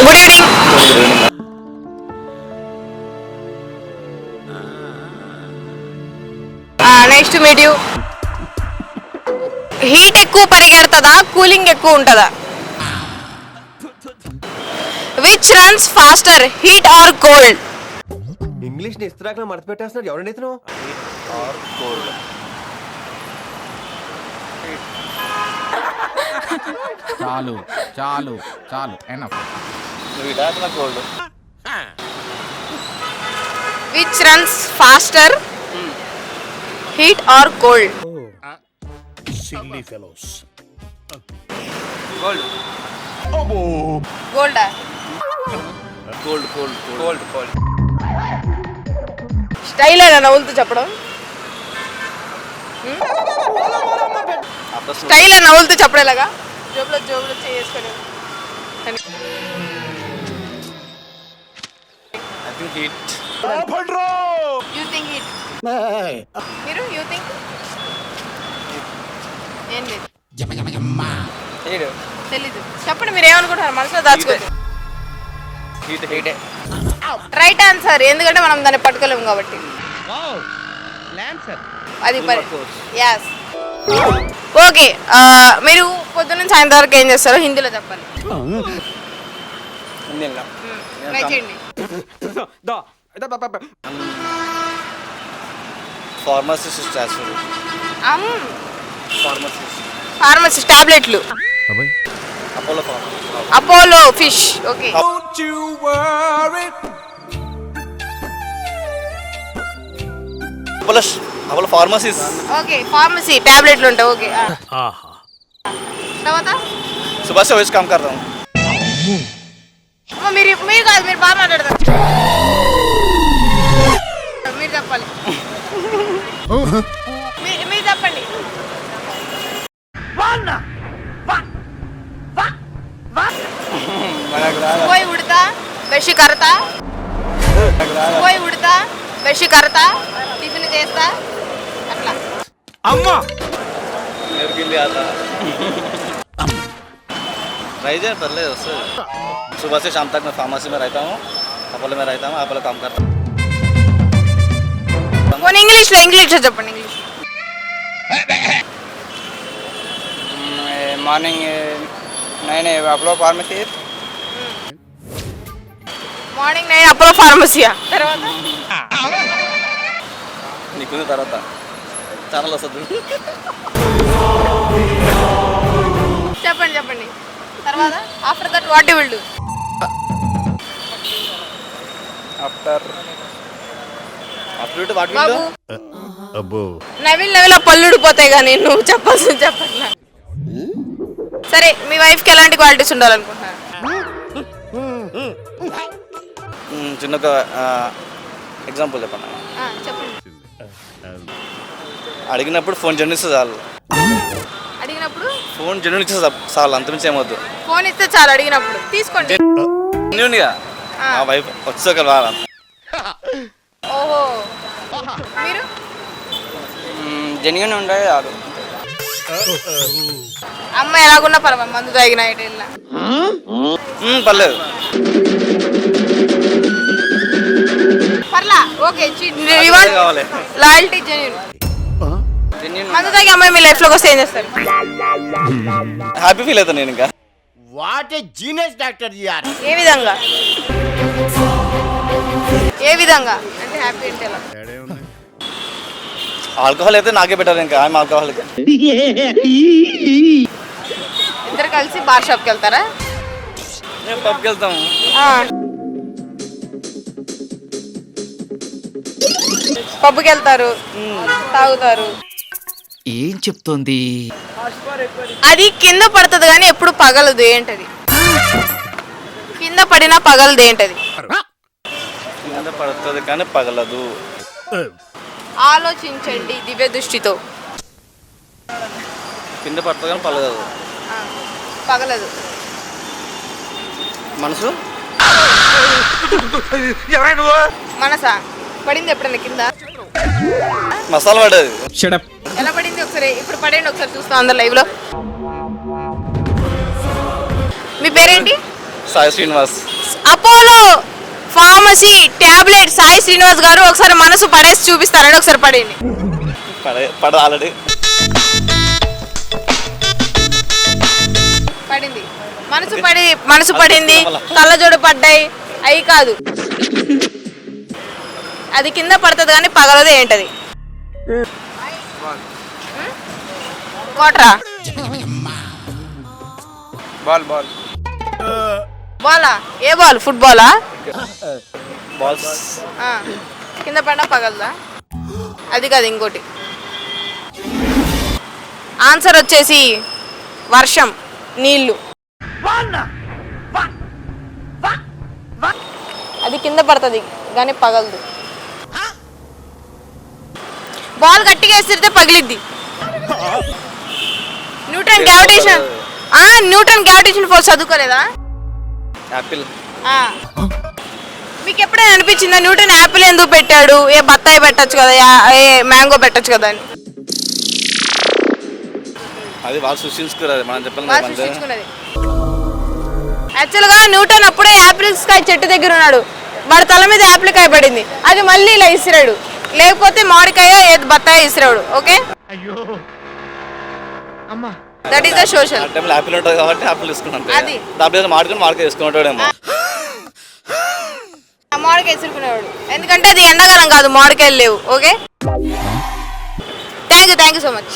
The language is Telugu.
Good evening nice to meet you heat ఎక్కువ పరిగెడుతుందా కూలింగ్ ఎక్కువ ఉంటుందా? Which runs faster heat or cold ఇంగ్లీష్ని ఇస్త్రాక్ మడత పెట్టేస్తున్నాడు ఎవరండి ఇతను చాలు చాలు చాలు enough cold which runs faster heat or cold cold గోల్డా cold cold cold cold style అయినా నవ్వులతో చెప్పడం? స్టైల్ అని నవ్వులతో చెప్పడేలాగా జోబులో జోబులో చేసుకొని I think heat you think it మీరు యూ థింక్ ఏం లేదు హీట్ తెలీదు. చెప్పండి మీరు ఏమనుకుంటారు మనసులో దాచుకోండి. హీట్ హీటే రైట్ ఆన్సర్ ఎందుకంటే మనం దాన్ని పట్టుకోలేము కాబట్టి. అది పరి యాస్ ఓకే మీరు పొద్దున్న సాయంత్రం వరకు ఏం చేస్తారో హిందీలో చెప్పాలి. హిందీలో. ట్రై చేయండి. ఫార్మసిస్ట్ చేస్తారు. ఫార్మసిస్ట్. టాబ్లెట్లు. Apollo Apollo fish okay. Apollo okay pharmacy టాబ్లెట్లు ఉంటాయి ఓకే తర్వాత? కర్దాం. మీరు మీరు కాదు మీరు బాగా మాట్లాడతారు. మీరు చెప్పాలి. మీరు చెప్పండి. పోయి ఉడతా బెషి కరతా. పోయి ఉడతా బెషి కరతా టిఫిన్ చేస్తా. అట్లా. అమ్మా! के लिए आता ट्राई जाए पहले उससे सुबह से शाम तक मैं फार्मेसी में रहता हूँ अपोलो में रहता हूँ अपोलो काम करता हूँ పోనీ ఇంగ్లీష్లో ఇంగ్లీష్లో చెప్పండి English morning nine Apollo pharmacy morning nine Apollo ఫార్మసీయా తర్వాత నీకు తర్వాత ఛానల్ వస్తుంది చెప్పండి చెప్పండి తర్వాత after that what you will do after after what బాబు. అబ్బో. నవిల్ నవిల్ ఆ పళ్ళు ఊడిపోతాయి కానీ నువ్వు చెప్పాల్సింది చెప్పట్లా సరే మీ వైఫ్కి ఎలాంటి క్వాలిటీస్ ఉండాలనుకుంటున్నారు చిన్న ఒక ఎగ్జాంపుల్ చెప్పండి. చెప్పండి అడిగినప్పుడు ఫోన్ జర్నీస్తే చాలు. అడిగినప్పుడు? ఫోన్ జర్నీస్తే చాలు అంతమించి ఏమొద్దు. ఫోన్ ఇస్తే చాలు అడిగినప్పుడు. తీసుకోండి. జెన్యున్గా ఆ. మా వైఫ్ వచ్చాక రారా? ఓహో. మీరు? జెన్యున్ ఉండే చాలు అమ్మాయి ఎలాగున్నా పర్వాలేదు మందు తాగిన పర్లేదు. పర్లా? ఓకే కావాలి. లాయల్టీ జెన్యున్ జెన్యున్ మందు తాగి అమ్మాయి మీ లైఫ్లోకి వస్తే ఏం చేస్తారు? హ్యాపీ ఫీల్ అవుతాను నేను ఇంకా. వాట్ ఏ జీనియస్ డాక్టర్ యార్ ఏ విధంగా? ఏ విధంగా? అంటే హ్యాపీ అంటే ఎలా? ఆల్కహాల్ అయితే నాకే బెటర్ ఇంకా ఆమె ఆల్కహాల్ ఇద్దరు కలిసి బార్ షాప్కి వెళ్తారా? మేము పబ్కి వెళ్తాం. పబ్కి వెళ్తారు. తాగుతారు. ఏం చెప్తోంది? అది కింద పడుతుంది కానీ ఎప్పుడు పగలదు ఏంటది? కింద పడినా పగలదు ఏంటది? కింద పడుతుంది కానీ పగలదు. ఆలోచించండి దివ్య దృష్టితో. కింద పడుతుంది కానీ పగలదు. ఆ, పగలదు. మనసు? మనసా? పడింది ఎప్పుడైనా కింద? మసాలా పడేది షడప్ ఎలా పడింది ఒకసారి? ఇప్పుడు పడండి ఒకసారి చూస్తాం అందరు లైవ్లో. మీ పేరేంటి? Sai Srinivas. Apollo pharmacy tablet Sai Srinivas గారు ఒకసారి మనసు పడేసి చూపిస్తారని ఒకసారి పడేయండి. పడే పడ ఆల్రెడీ. పడింది. మనసు పడి మనసు పడింది. కళ్ళజోడు పడ్డాయి. అవి కాదు. అది కింద పడుతుంది కానీ పగలదు ఏంటది? కోట్రా. Ball ball. బాలా? ఏ బాల్? ఫుట్బాలా? బాల్స్. ఆ, కింద పడినా పగలదా? అది కాదు ఇంకోటి. ఆన్సర్ వచ్చేసి వర్షం నీళ్ళు. అది కింద పడుతుంది కానీ పగలదు. బాల్ గట్టిగా వేసిరితే పగిలిద్ది. Newton gravitation. ఆ న్యూటన్ గ్రావిటేషన్ ఫోర్స్ చదువుకోలేదా? యాపిల్ ఆ. మీకు ఎప్పుడైనా అనిపించిందా న్యూటన్ యాపిల్ ఎందుకు పెట్టాడు? ఏ బత్తాయి పెట్టచ్చు కదా ఏ మ్యాంగో పెట్టచ్చు కదా అని. అది వాళ్ళు సృష్టించుకున్నారు మనం చెప్పాలి సృష్టించుకున్నది. యాక్చువల్గా న్యూటన్ అప్పుడే యాపిల్ కాయ చెట్టు దగ్గర ఉన్నాడు. వాడి తల మీద యాపిల్ కాయ పడింది. అది మళ్ళీ ఇలా ఇసిరాడు. లేకపోతే మామిడికాయ ఏది బత్తాయి ఇసిరాడు okay? That is the social టైంలో యాపిల్ ఉంటుంది కాబట్టి యాపిల్ తీసుకున్నాను. అది. దాని మార్కెట్ మామిడికాయ ఇసురుకునేవాడు ఎందుకంటే అది ఎండాకాలం కాదు మామిడికాయలు లేవు okay? Thank you thank you so much